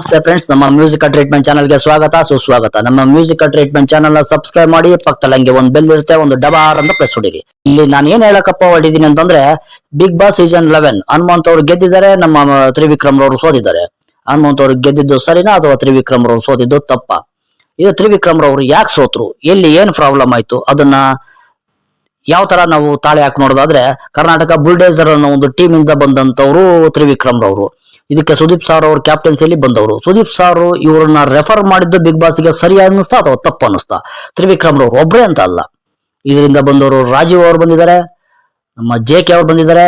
ನಮಸ್ತೆ ಫ್ರೆಂಡ್ಸ್ ನಮ್ಮ music treatment ಚಾನಲ್ಗೆ ಸ್ವಾಗತ. ಸುಸ್ವಾಗತ. ನಮ್ಮ ಮ್ಯೂಸಿಕ್ ಟ್ರೀಟ್ಮೆಂಟ್ ಚಾನಲ್ನ ಸಬ್ಸ್ಕ್ರೈಬ್ ಮಾಡಿ, ಪಕ್ಕದಲ್ಲಿ ಹಂಗೆ ಒಂದು ಬೆಲ್ ಇರುತ್ತೆ, ಒಂದು ಡಬಾರ್ ಅಂತ ಪ್ರೆಸ್ ಹೊಡಿರಿ. ಇಲ್ಲಿ ನಾನು ಏನ್ ಹೇಳಕಪ್ಪ ಹೊಡಿದೀನಿ ಅಂತಂದ್ರೆ big boss season eleven Hanumanth ಅವ್ರು ಗೆದ್ದಿದ್ದಾರೆ, ನಮ್ಮ ತ್ರಿವಿಕ್ರಮ್ ಅವರು ಸೋತಿದ್ದಾರೆ. ಹನುಮಂತ್ ಅವ್ರು ಗೆದ್ದಿದ್ದು ಸರಿನಾ ಅಥವಾ ತ್ರಿವಿಕ್ರಮ್ ಅವರು ಸೋತಿದ್ದು ತಪ್ಪ? ಇದು ತ್ರಿವಿಕ್ರಮ್ ಅವರು ಯಾಕೆ ಸೋತ್ರು? ಎಲ್ಲಿ ಏನ್ ಪ್ರಾಬ್ಲಮ್ ಆಯ್ತು? ಅದನ್ನ ಯಾವ ತರ ನಾವು ತಾಳೆ ಹಾಕಿ ನೋಡೋದಾದ್ರೆ, ಕರ್ನಾಟಕ ಬುಲ್ಡೇಸರ್ ಅನ್ನೋ ಒಂದು ಟೀಮ್ ಇಂದ ಬಂದಂತವ್ರು ತ್ರಿವಿಕ್ರಮ್ ರವರು ಇದಕ್ಕೆ ಸುದೀಪ್ ಸಾರ್ ಅವ್ರ ಕ್ಯಾಪ್ಟನ್ಸಿಯಲ್ಲಿ ಬಂದವರು. ಸುದೀಪ್ ಸಾರ್ ಇವರನ್ನ ರೆಫರ್ ಮಾಡಿದ್ದು ಬಿಗ್ ಬಾಸ್ಗೆ ಸರಿ ಅನ್ನಿಸ್ತಾ ಅಥವಾ ತಪ್ಪು ಅನ್ನಿಸ್ತಾ? ತ್ರಿವಿಕ್ರಮ್ ರವರು ಒಬ್ಬರೇ ಅಂತ ಅಲ್ಲ. ಇದರಿಂದ ಬಂದವರು ರಾಜೀವ್ ಅವ್ರು ಬಂದಿದ್ದಾರೆ, ನಮ್ಮ ಜೆ ಕೆ ಅವ್ರು ಬಂದಿದ್ದಾರೆ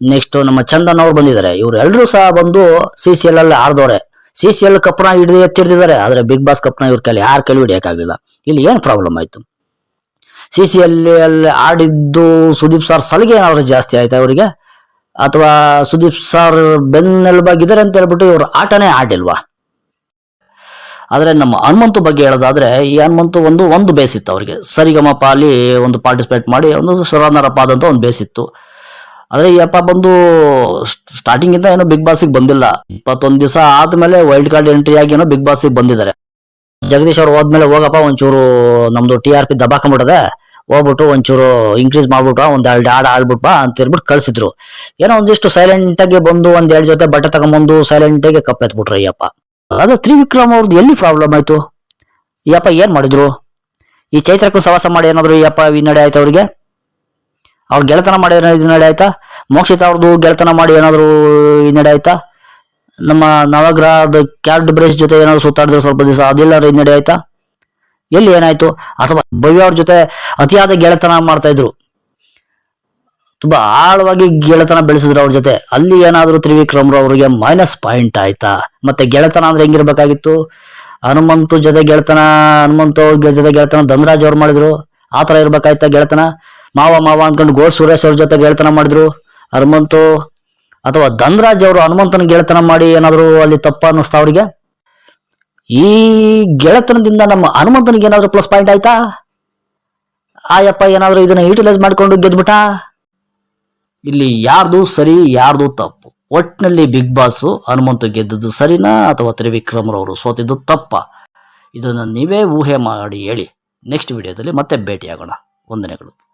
ನೆಕ್ಸ್ಟ್ ನಮ್ಮ ಚಂದನ್ ಅವ್ರು ಬಂದಿದ್ದಾರೆ. ಇವರು ಎಲ್ಲರೂ ಸಹ ಬಂದು ಸಿ ಸಿ ಎಲ್ ಅಲ್ಲಿ ಆರ್ದವ್ರೆ ಸಿ ಸಿ ಎಲ್ ಕಪ್ನ ಹಿಡಿದು ಎತ್ತಿಡ್ದಿದ್ದಾರೆ, ಆದ್ರೆ ಬಿಗ್ ಬಾಸ್ ಕಪ್ನ ಇವ್ರ ಕೈಲಿ ಯಾರು ಕೈಲಿ ಹಿಡಿಯಕ್ಕಾಗಲಿಲ್ಲ. ಇಲ್ಲಿ ಏನು ಪ್ರಾಬ್ಲಮ್ ಆಯ್ತು? ಸಿ ಸಿ ಎಲ್ ಅಲ್ಲಿ ಆಡಿದ್ದು ಸುದೀಪ್ ಸರ್ ಸಲಿಗೆ ಏನಾದರೂ ಜಾಸ್ತಿ ಆಯ್ತಾ ಅವರಿಗೆ ಅಥವಾ ಸುದೀಪ್ ಸರ್ ಬೆನ್ನೆಲುಬಾಗಿದ್ದಾರೆ ಅಂತ ಹೇಳ್ಬಿಟ್ಟು ಇವರು ಆಟನೇ ಆಡಿಲ್ವಾ? ಆದ್ರೆ ನಮ್ಮ ಹನುಮಂತು ಬಗ್ಗೆ ಹೇಳೋದಾದ್ರೆ, ಈ ಹನುಮಂತು ಒಂದು ಒಂದು ಬೇಸಿತ್ತು ಅವರಿಗೆ. ಸರಿಗಮಪ ಅಲ್ಲಿ ಒಂದು ಪಾರ್ಟಿಸಿಪೇಟ್ ಮಾಡಿ ಒಂದು ಸುರಾನರಪ್ಪ ಆದಂತ ಒಂದು ಬೇಸಿತ್ತು. ಆದ್ರೆ ಈ ಅಪ್ಪ ಬಂದು ಸ್ಟಾರ್ಟಿಂಗ್ ಇಂದ ಏನೋ ಬಿಗ್ ಬಾಸ್ಗೆ ಬಂದಿಲ್ಲ. ಇಪ್ಪತ್ತೊಂದು ದಿವಸ ಆದ್ಮೇಲೆ ವೈಲ್ಡ್ ಕಾರ್ಡ್ ಎಂಟ್ರಿ ಆಗಿ ಏನೋ ಬಿಗ್ ಬಾಸ್ಗೆ ಬಂದಿದ್ದಾರೆ. ಜಗದೀಶ್ ಅವ್ರು ಹೋದ್ಮೇಲೆ ಹೋಗಪ್ಪ ಒಂಚೂರು ನಮ್ದು ಟಿ ಆರ್ ಪಿ ದಬಾಕೊಂಬಿಡದೆ. ಹೋಗ್ಬಿಟ್ಟು ಒಂಚೂರು ಇನ್ಕ್ರೀಸ್ ಮಾಡ್ಬಿಟ್ಟು ಒಂದ್ ಎರಡು ಹಾಡು ಆಡ್ಬಿಟ್ಟು ಅಂತ ಹೇಳ್ಬಿಟ್ಟು ಕಳ್ಸಿದ್ರು. ಏನೋ ಒಂದಿಷ್ಟು ಸೈಲೆಂಟ್ ಆಗಿ ಬಂದು ಒಂದ್ ಎರಡು ಜೊತೆ ಬಟ್ಟೆ ತಗೊಂಬಂದು ಸೈಲೆಂಟ್ ಆಗಿ ಕಪ್ಪೆತ್ಬಿಟ್ರು ಅಯ್ಯಪ್ಪ. ಅದು ತ್ರಿವಿಕ್ರಮ್ ಅವ್ರದ್ದು ಎಲ್ಲಿ ಪ್ರಾಬ್ಲಮ್ ಆಯ್ತು? ಅಯ್ಯಪ್ಪ ಏನು ಮಾಡಿದ್ರು? ಈ ಚೈತ್ರಕ್ಕೂ ಸವಾಸ ಮಾಡಿ ಏನಾದ್ರು ನಡೆ ಹಿನ್ನಡೆ ಆಯ್ತು ಅವ್ರಿಗೆ? ಅವ್ರ ಗೆಳೆತನ ಮಾಡಿ ಏನಾದ್ರು ಹಿನ್ನಡೆ ಆಯ್ತಾ? ಮೋಕ್ಷಿತ ಅವ್ರದ್ದು ಗೆಳೆತನ ಮಾಡಿ ಏನಾದ್ರು ಹಿನ್ನಡೆ ಆಯ್ತಾ? ನಮ್ಮ ನವಗ್ರಹದ ಕ್ಯಾಡ್ ಬ್ರೇಸ್ ಜೊತೆ ಏನಾದ್ರು ಸುತ್ತಾಡಿದ್ರೆ ಸ್ವಲ್ಪ ದಿವಸ ಅದೆಲ್ಲ ಹಿನ್ನಡೆ ಆಯ್ತಾ? ಎಲ್ಲಿ ಏನಾಯ್ತು? ಅಥವಾ ಭವ್ಯ ಅವ್ರ ಜೊತೆ ಅತಿಯಾದ ಗೆಳೆತನ ಮಾಡ್ತಾ ಇದ್ರು. ತುಂಬಾ ಆಳವಾಗಿ ಗೆಳೆತನ ಬೆಳೆಸಿದ್ರು ಅವ್ರ ಜೊತೆ. ಅಲ್ಲಿ ಏನಾದ್ರು ತ್ರಿವಿಕ್ರಮ್ರು ಅವರಿಗೆ ಮೈನಸ್ ಪಾಯಿಂಟ್ ಆಯ್ತಾ? ಮತ್ತೆ ಗೆಳೆತನ ಅಂದ್ರೆ ಹೆಂಗಿರ್ಬೇಕಾಗಿತ್ತು? ಹನುಮಂತು ಜೊತೆ ಗೆಳೆತನ, ಹನುಮಂತ ಜೊತೆ ಗೆಳೆತನ ಧನರಾಜ್ ಅವ್ರು ಮಾಡಿದ್ರು. ಆತರ ತರ ಇರ್ಬೇಕಾಯ್ತಾ ಗೆಳೆತನ? ಮಾವ ಮಾವ ಅಂದ್ಕೊಂಡು ಗೋ ಸುರೇಶ್ ಅವ್ರ ಜೊತೆ ಗೆಳೆತನ ಮಾಡಿದ್ರು. ಹನುಮಂತು ಅಥವಾ ಧನರಾಜ್ ಅವರು ಹನುಮಂತನ ಗೆಳೆತನ ಮಾಡಿ ಏನಾದ್ರು ಅಲ್ಲಿ ತಪ್ಪ ಅನ್ನಿಸ್ತಾ ಅವ್ರಿಗೆ? ಈ ಗೆಳೆತನದಿಂದ ನಮ್ಮ ಹನುಮಂತನಿಗೆ ಏನಾದರೂ ಪ್ಲಸ್ ಪಾಯಿಂಟ್ ಆಯ್ತಾ? ಆಯಪ್ಪ, ಏನಾದರೂ ಇದನ್ನ ಯೂಟಿಲೈಸ್ ಮಾಡ್ಕೊಂಡು ಗೆದ್ಬಿಟ್ಟ? ಇಲ್ಲಿ ಯಾರ್ದು ಸರಿ, ಯಾರ್ದು ತಪ್ಪು? ಒಟ್ಟಿನಲ್ಲಿ ಬಿಗ್ ಬಾಸ್ ಹನುಮಂತ ಗೆದ್ದದ್ದು ಸರಿನಾ ಅಥವಾ ತ್ರಿವಿಕ್ರಮರವರು ಸೋತಿದ್ದು ತಪ್ಪ? ಇದನ್ನ ನೀವೇ ಊಹೆ ಮಾಡಿ ಹೇಳಿ. ನೆಕ್ಸ್ಟ್ ವಿಡಿಯೋದಲ್ಲಿ ಮತ್ತೆ ಭೇಟಿಯಾಗೋಣ. ವಂದನೆಗಳು.